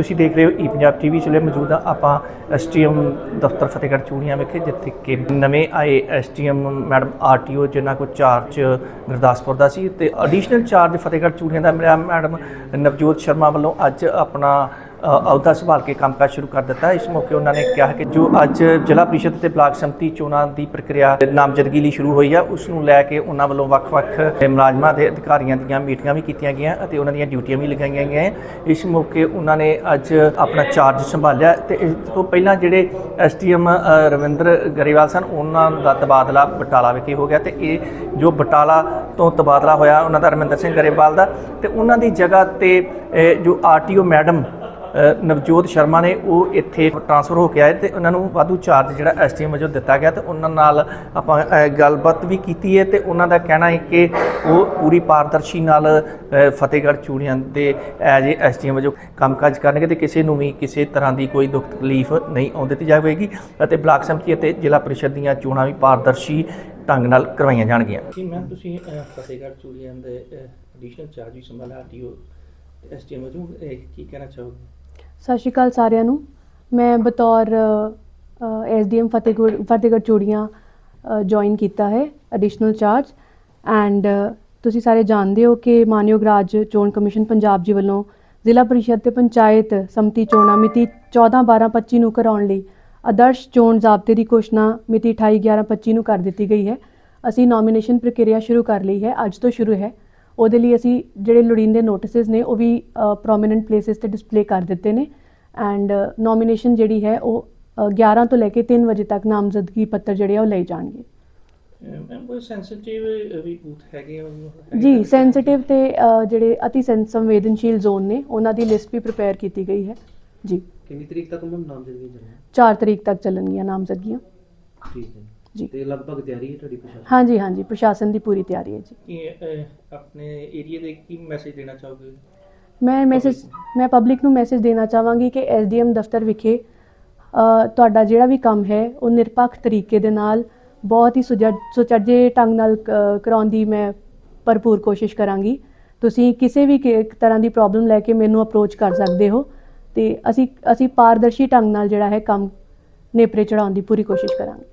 ਤੁਸੀਂ ਦੇਖ ਰਹੇ ਹੋ ਈ ਪੰਜਾਬ ਟੀਵੀ ਚਲੇ ਮੌਜੂਦ ਆ ਆਪਾਂ ਐਸਟੀਐਮ ਦਫ਼ਤਰ ਫਤਿਹਗੜ੍ਹ ਚੂੜੀਆਂ ਵਿਖੇ, ਜਿੱਥੇ ਕਿ ਨਵੇਂ ਆਏ ਐਸਟੀਐਮ ਮੈਡਮ ਆਰਟੀਓ, ਜਿਨ੍ਹਾਂ ਕੋ ਚਾਰਜ ਗੁਰਦਾਸਪੁਰ ਦਾ ਸੀ, ਤੇ ਐਡੀਸ਼ਨਲ ਚਾਰਜ ਫਤਿਹਗੜ੍ਹ ਚੂੜੀਆਂ ਦਾ ਮਿਲਿਆ। ਮੈਡਮ ਨਵਜੋਤ ਸ਼ਰਮਾ ਵੱਲੋਂ ਅੱਜ ਆਪਣਾ ਅਹੁਦਾ ਸੰਭਾਲ ਕੇ ਕੰਮਕਾਜ ਸ਼ੁਰੂ ਕਰ ਦਿੱਤਾ। ਇਸ ਮੌਕੇ ਉਹਨਾਂ ਨੇ ਕਿਹਾ ਕਿ ਜੋ ਅੱਜ ਜ਼ਿਲ੍ਹਾ ਪ੍ਰੀਸ਼ਦ ਤੇ ਬਲਾਕ ਸੰਮਤੀ ਚੋਣਾਂ ਦੀ ਪ੍ਰਕਿਰਿਆ ਨਾਮਜ਼ਦਗੀ ਲਈ ਸ਼ੁਰੂ ਹੋਈ ਆ, ਉਸ ਨੂੰ ਲੈ ਕੇ ਉਹਨਾਂ ਵੱਲੋਂ ਵੱਖ-ਵੱਖ ਮੁਲਾਜ਼ਮਾਂ ਦੇ ਅਧਿਕਾਰੀਆਂ ਦੀਆਂ ਮੀਟਿੰਗਾਂ ਵੀ ਕੀਤੀਆਂ ਗਈਆਂ ਅਤੇ ਉਹਨਾਂ ਦੀਆਂ ਡਿਊਟੀਆਂ ਵੀ ਲਗਾਈਆਂ ਗਈਆਂ ਇਸ ਮੌਕੇ ਉਹਨਾਂ ਨੇ ਅੱਜ ਆਪਣਾ ਚਾਰਜ ਸੰਭਾਲਿਆ ਤੇ ਇਸ ਤੋਂ ਪਹਿਲਾਂ ਜਿਹੜੇ ਐਸਟੀਐਮ ਰਵਿੰਦਰ ਗਰੇਵਾਲ ਸਨ, ਉਹਨਾਂ ਦਾ ਤਬਾਦਲਾ ਬਟਾਲਾ ਵਿਖੇ ਹੋ ਗਿਆ ਤੇ ਇਹ ਜੋ ਬਟਾਲਾ ਤੋਂ ਤਬਾਦਲਾ ਹੋਇਆ, ਉਹਨਾਂ ਦਾ ਰਮਿੰਦਰ ਸਿੰਘ ਗਰੇਵਾਲ ਦਾ ਤੇ ਉਹਨਾਂ ਦੀ ਜਗ੍ਹਾ ਤੇ, ਇਹ ਜੋ ਆਰਟੀਓ ਮੈਡਮ ਨਵਜੋਤ ਸ਼ਰਮਾ ਨੇ ਉਹ ਇੱਥੇ ਟ੍ਰਾਂਸਫਰ ਹੋ ਕੇ ਆਏ ਤੇ ਉਹਨਾਂ ਨੂੰ ਵਾਧੂ ਚਾਰਜ ਜਿਹੜਾ ਐਸਟੀਐਮ ਵਜੋਂ ਦਿੱਤਾ ਗਿਆ ਤੇ ਉਹਨਾਂ ਨਾਲ ਆਪਾਂ ਗੱਲਬਾਤ ਵੀ ਕੀਤੀ ਹੈ ਤੇ ਉਹਨਾਂ ਦਾ ਕਹਿਣਾ ਹੈ ਕਿ ਉਹ ਪੂਰੀ ਪਾਰਦਰਸ਼ੀ ਨਾਲ ਫਤਿਹਗੜ੍ਹ ਚੂੜੀਆਂ ਦੇ ਐਜ ਏ ਐਸਟੀਐਮ ਵਜੋਂ ਕੰਮਕਾਜ ਕਰਨਗੇ ਤੇ ਕਿਸੇ ਨੂੰ ਵੀ ਕਿਸੇ ਤਰ੍ਹਾਂ ਦੀ ਕੋਈ ਦੁੱਖ ਤਕਲੀਫ ਨਹੀਂ ਆਉਣ ਦਿੱਤੀ ਜਾਵੇਗੀ ਅਤੇ ਬਲਾਕ ਸੰਮਤੀ ਅਤੇ ਜ਼ਿਲ੍ਹਾ ਪਰਿਸ਼ਦ ਦੀਆਂ ਚੋਣਾਂ ਵੀ ਪਾਰਦਰਸ਼ੀ ਢੰਗ ਨਾਲ ਕਰਵਾਈਆਂ ਜਾਣਗੀਆਂ। ਜੀ ਮੈਂ ਤੁਸੀਂ ਫਤਿਹਗੜ੍ਹ ਚੂੜੀਆਂ ਦੇ ਐਡੀਸ਼ਨਲ ਚਾਰਜ ਵੀ ਸੰਭਾਲਿਆ ਆਰਟੀਓ ਐਸਟੀਐਮ ਵਜੋਂ ਕੀ ਕਹਿਣਾ ਚਾਹੋਗੇ? ਸਤਿ ਸ਼੍ਰੀ ਅਕਾਲ ਸਾਰਿਆਂ ਨੂੰ। ਮੈਂ ਬਤੌਰ ਐਸਡੀਐਮ ਫਤਿਹਗੜ੍ਹ ਫਤਿਹਗੜ੍ਹ ਚੂੜੀਆਂ ਜੁਆਇਨ ਕੀਤਾ ਹੈ ਐਡੀਸ਼ਨਲ ਚਾਰਜ ਐਂਡ ਤੁਸੀਂ ਸਾਰੇ ਜਾਣਦੇ ਹੋ ਕਿ ਮਾਨਯੋਗ ਰਾਜ ਚੋਣ ਕਮਿਸ਼ਨ ਪੰਜਾਬ ਜੀ ਵੱਲੋਂ ਜ਼ਿਲ੍ਹਾ ਪਰਿਸ਼ਦ ਤੇ ਪੰਚਾਇਤ ਸੰਮਤੀ ਚੋਣਾਂ ਮਿਤੀ 14/12/25 ਨੂੰ ਕਰਾਉਣ ਲਈ ਆਦਰਸ਼ ਚੋਣ ਜ਼ਾਬਤੇ ਦੀ ਘੋਸ਼ਣਾ ਮਿਤੀ 28/11/25 ਨੂੰ ਕਰ ਦਿੱਤੀ ਗਈ ਹੈ। ਅਸੀਂ ਨੋਮੀਨੇਸ਼ਨ ਪ੍ਰਕਿਰਿਆ ਸ਼ੁਰੂ ਕਰ ਲਈ ਹੈ, ਅੱਜ ਤੋਂ ਸ਼ੁਰੂ ਹੈ। ਉਹਦੇ ਲਈ ਅਸੀਂ ਜਿਹੜੇ ਲੋੜੀਂਦੇ ਨੋਟਿਸਸ ਨੇ ਉਹ ਵੀ ਪ੍ਰੋਮਿਨੈਂਟ ਪਲੇਸਿਸ ਤੇ ਡਿਸਪਲੇ ਕਰ ਦਿੱਤੇ ਨੇ। ਐਂਡ ਨੋਮੀਨੇਸ਼ਨ ਜਿਹੜੀ ਹੈ ਉਹ ਅ, 11 ਤੋਂ ਲੈ ਕੇ 3 ਵਜੇ ਤੱਕ ਨਾਮਜ਼ਦਗੀ ਪੱਤਰ ਜਿਹੜੇ ਆ ਉਹ ਲਏ ਜਾਣਗੇ। ਮੈਮ ਕੋਈ ਸੈਂਸਿਟਿਵ ਵੀ ਬੂਥ ਹੈਗੇ ਆ? ਜੀ ਸੈਂਸਿਟਿਵ ਤੇ ਜਿਹੜੇ ਅਤੀ ਸੰਵੇਦਨਸ਼ੀਲ ਜ਼ੋਨ ਨੇ ਉਹਨਾਂ ਦੀ ਲਿਸਟ ਵੀ ਪ੍ਰਿਪੇਅਰ ਕੀਤੀ ਗਈ ਹੈ। ਜੀ। ਕਿੰਨੀ ਤਰੀਕ ਤੱਕ ਮੈਮ ਨਾਮਜ਼ਦਗੀ ਚੱਲਣੀ 4 ਤਰੀਕ ਤੱਕ ਚੱਲਣਗੀਆਂ ਨਾਮਜ਼ਦਗੀਆਂ। ਠੀਕ ਹੈ ਜੀ। ਤੇ ਲਗਭਗ ਤਿਆਰੀ ਹੈ ਤੁਹਾਡੀ ਪ੍ਰਸ਼ਾਸਨ ਹਾਂਜੀ ਹਾਂਜੀ ਪ੍ਰਸ਼ਾਸਨ ਦੀ ਪੂਰੀ ਤਿਆਰੀ ਹੈ ਜੀ। ਕਿ ਆਪਣੇ ਏਰੀਆ ਦੇ ਕੀ ਮੈਸੇਜ ਦੇਣਾ ਚਾਹੋਗੇ? ਮੈਂ ਮੈਸੇਜ ਮੈਂ ਪਬਲਿਕ ਨੂੰ ਮੈਸੇਜ ਦੇਣਾ ਚਾਹਾਂਗੀ ਕਿ ਐਸਡੀਐਮ ਦਫ਼ਤਰ ਵਿਖੇ ਅ, ਤੁਹਾਡਾ ਜਿਹੜਾ ਵੀ ਕੰਮ ਹੈ ਉਹ ਨਿਰਪੱਖ ਤਰੀਕੇ ਦੇ ਨਾਲ ਬਹੁਤ ਹੀ ਸੁਜੱਜ ਸੁਚੱਜੇ ਢੰਗ ਨਾਲ ਕ- ਕਰਾਉਣ ਦੀ ਮੈਂ ਭਰਪੂਰ ਕੋਸ਼ਿਸ਼ ਕਰਾਂਗੀ। ਤੁਸੀਂ ਕਿਸੇ ਵੀ ਕਿ- ਤਰ੍ਹਾਂ ਦੀ ਪ੍ਰੋਬਲਮ ਲੈ ਕੇ ਮੈਨੂੰ ਅਪਰੋਚ ਕਰ ਸਕਦੇ ਹੋ ਤੇ ਅਸੀਂ ਅਸੀਂ ਪਾਰਦਰਸ਼ੀ ਢੰਗ ਨਾਲ ਜਿਹੜਾ ਹੈ ਕੰਮ ਨੇਪਰੇ ਚੜਾਉਣ ਦੀ ਪੂਰੀ ਕੋਸ਼ਿਸ਼ ਕਰਾਂਗੇ।